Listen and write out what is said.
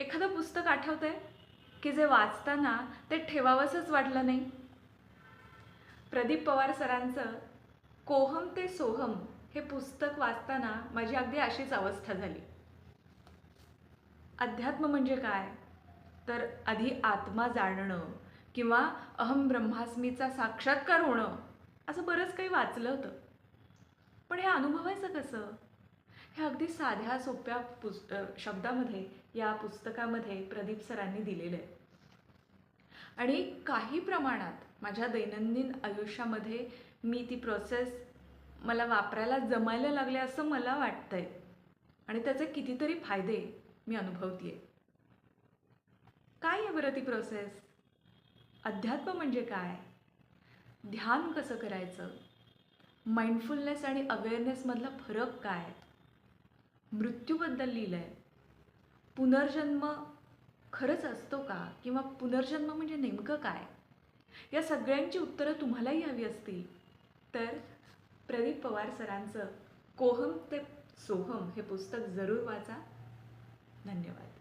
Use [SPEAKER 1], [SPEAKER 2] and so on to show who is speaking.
[SPEAKER 1] एखादं पुस्तक आठवतंय? की जे वाचताना ते ठेवावंसंच वाटलं नाही? प्रदीप पवार सरांचं कोहम ते सोहम हे पुस्तक वाचताना माझी अगदी अशीच अवस्था झाली. अध्यात्म म्हणजे काय? तर आधी आत्मा जाणणं किंवा अहम ब्रह्मास्मीचा साक्षात्कार होणं असं बरंच काही वाचलं होतं. पण हे अनुभवायचं कसं? हे अगदी साध्या सोप्या पुस शब्दामध्ये या पुस्तकामध्ये प्रदीप सरांनी दिलेलं आहे. आणि काही प्रमाणात माझ्या दैनंदिन आयुष्यामध्ये मी ती प्रोसेस मला वापरायला जमायला लागले असं मला वाटतंय. आणि त्याचे कितीतरी फायदे मी अनुभवतीये. काय आहे बरं ती प्रोसेस अध्यात्म म्हणजे काय? ध्यान कसं करायचं? माइंडफुलनेस आणि अवेअरनेसमधला फरक काय? मृत्यूबद्दल लिहिलं आहे पुनर्जन्म खरंच असतो का? किंवा पुनर्जन्म म्हणजे नेमकं काय? या सगळ्यांची उत्तरं तुम्हालाही हवी असतील. तर प्रदीप पवार सरांचं कोहम ते सोहम हे पुस्तक जरूर वाचा. धन्यवाद.